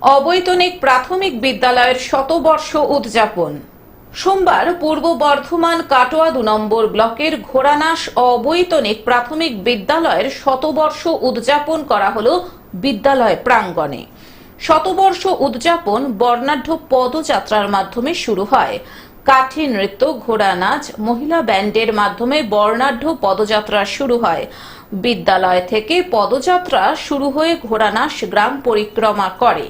অবৈতনিক প্রাথমিক বিদ্যালয়ের শতবর্ষ উদযাপন। সোমবার পূর্ব বর্ধমান কাটোয়া দু নম্বর ব্লকের ঘোড়ানাস অবৈতনিক প্রাথমিক বিদ্যালয়ের শতবর্ষ উদযাপন করা হলো বিদ্যালয় প্রাঙ্গণে। শতবর্ষ উদযাপন বর্ণাঢ্য পদযাত্রার মাধ্যমে শুরু হয়। কাঠি নৃত্য, ঘোড়া নাচ, মহিলা ব্যান্ডের মাধ্যমে বর্ণাঢ্য পদযাত্রা শুরু হয়। বিদ্যালয় থেকে পদযাত্রা শুরু হয়ে ঘোড়ানাস গ্রাম পরিক্রমা করে।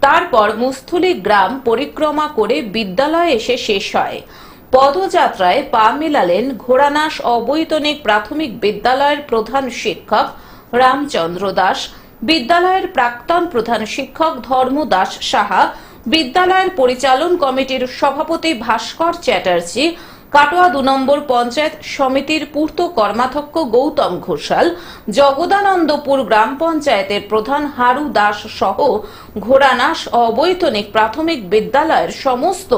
তারপর মুস্থলি গ্রাম পরিক্রমা করে বিদ্যালয়ে এসে শেষ হয়। পদযাত্রায় পা মেলালেন ঘোড়ানাস অবৈতনিক প্রাথমিক বিদ্যালয়ের প্রধান শিক্ষক রামচন্দ্র দাস, বিদ্যালয়ের প্রাক্তন প্রধান শিক্ষক ধর্ম দাস সাহা, বিদ্যালয়ের পরিচালন কমিটির সভাপতি ভাস্কর চ্যাটার্জি কাটোয়া দু নম্বর পঞ্চায়েত সমিতির পূর্ত কর্মাধ্যক্ষ গৌতম ঘোষাল, জগদানন্দপুর গ্রাম পঞ্চায়েতের প্রধান হারু দাস সহ ঘোড়ানাস অবৈতনিক প্রাথমিক বিদ্যালয়ের সমস্ত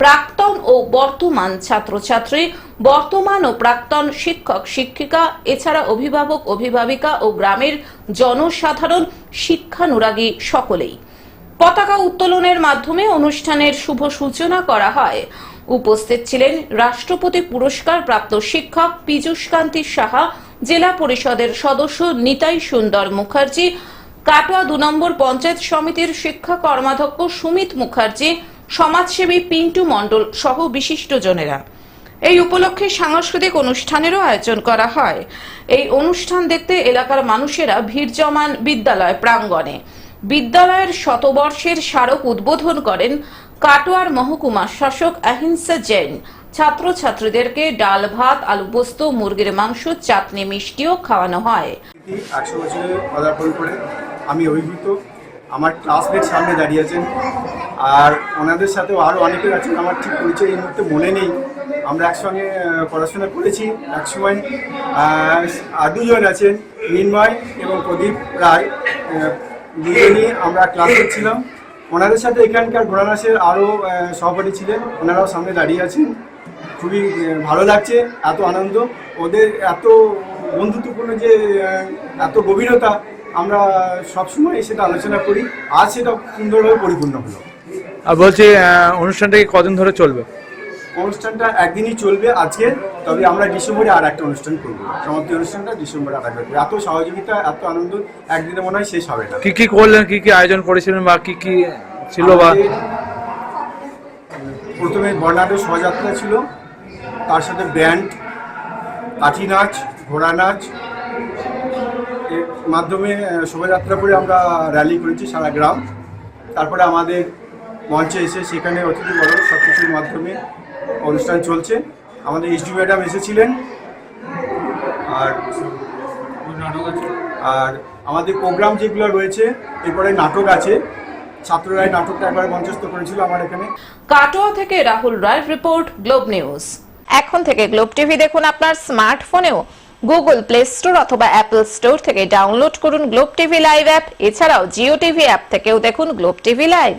প্রাক্তন ও বর্তমান ছাত্রছাত্রী, বর্তমান ও প্রাক্তন শিক্ষক, শিক্ষিকা, এছাড়া অভিভাবক, অভিভাবিকা ও গ্রামের জনসাধারণ, শিক্ষানুরাগী সকলেই। পতাকা উত্তোলনের মাধ্যমে অনুষ্ঠানের শুভ সূচনা করা হয়। উপস্থিত ছিলেন রাষ্ট্রপতি পুরস্কার প্রাপ্ত শিক্ষক পীযুষ কান্তি সাহা, জেলা পরিষদের সদস্য নিতাই সুন্দর মুখার্জি, কাটোয়া দু নম্বর পঞ্চায়েত সমিতির শিক্ষা কর্মাধ্যক্ষ সুমিত মুখার্জি, সমাজসেবী পিন্টু মণ্ডল সহ বিশিষ্টজনেরা। এই উপলক্ষে সাংস্কৃতিক অনুষ্ঠানেরও আয়োজন করা হয়। এই অনুষ্ঠান দেখতে এলাকার মানুষেরা ভিড় জমান বিদ্যালয় প্রাঙ্গণে। বিদ্যালয়ের শতবর্ষের স্মারক উদ্বোধন করেন কাটোয়ার মহকুমা শাসক আহিংসা জৈন। ছাত্রছাত্রীদেরকে ডাল ভাত, আলু পোস্ত, মুরগির মাংস, চাটনি, মিষ্টিও খাওয়ানো হয়। আমি অভিভূত। আমার ক্লাসমেট সামনে দাঁড়িয়ে আছেন। আর ওনাদের সাথেও আরও অনেকে আছেন। আমার ঠিক পরিচয় এই মুহূর্তে মনে নেই। আমরা একসঙ্গে পড়াশোনা করেছি একসময় আর দুজন আছেন, মিনময় এবং প্রদীপ রায়। আহ, দুজনই আমরা ক্লাসমেট ছিলাম ওনাদের সাথে এখানকার ঘোড়ানাসের আরও সহপাঠী ছিলেন। ওনারাও সামনে দাঁড়িয়ে আছেন। খুবই ভালো লাগছে এত আনন্দ। ওদের এত বন্ধুত্বপূর্ণ যে এত গভীরতা আমরা সবসময় সেটা আলোচনা করি। আজ সেটা সুন্দরভাবে পরিপূর্ণ হলো। আর বলছি অনুষ্ঠানটা কি কদিন ধরে চলবে? অনুষ্ঠানটা একদিনই চলবে আজকে তবে আমরা ডিসেম্বরে আর একটা অনুষ্ঠান করব। সমাপ্তি অনুষ্ঠানটা ডিসেম্বরে আর একটা এত সহযোগিতা এত আনন্দ একদিনে মনে হয় শেষ হবে না। কি কি করলেন কি কি আয়োজন করেছিলেন বা কি কি ছিল বা? প্রথমে বর্ণাঢ্য শোভাযাত্রা ছিল তার সাথে ব্যান্ড কাঠি নাচ ঘোড়া নাচ এর মাধ্যমে শোভাযাত্রা করে আমরা র্যালি করেছি সারা গ্রাম। তারপরে আমাদের মঞ্চে এসে সেখানে অতিথি বড় সব কিছুর মাধ্যমে অনুষ্ঠান চলছে। আমাদের এইচডি ম্যাডাম এসেছিলেন। আর আর আমাদের প্রোগ্রাম যেগুলো রয়েছে এরপরে নাটক আছে। ছাত্ররাই নাটকটা একবার মঞ্চস্থ করেছিল আমার এখানে। কাটোয়া থেকে Rahul Roy report Globe News এখন থেকে গ্লোব টিভি দেখুন আপনার স্মার্টফোনেও গুগল প্লে স্টোর অথবা অ্যাপল স্টোর থেকে ডাউনলোড করুন গ্লোব টিভি লাইভ অ্যাপ এছাড়াও জিও টিভি অ্যাপ থেকেও দেখুন গ্লোব টিভি লাইভ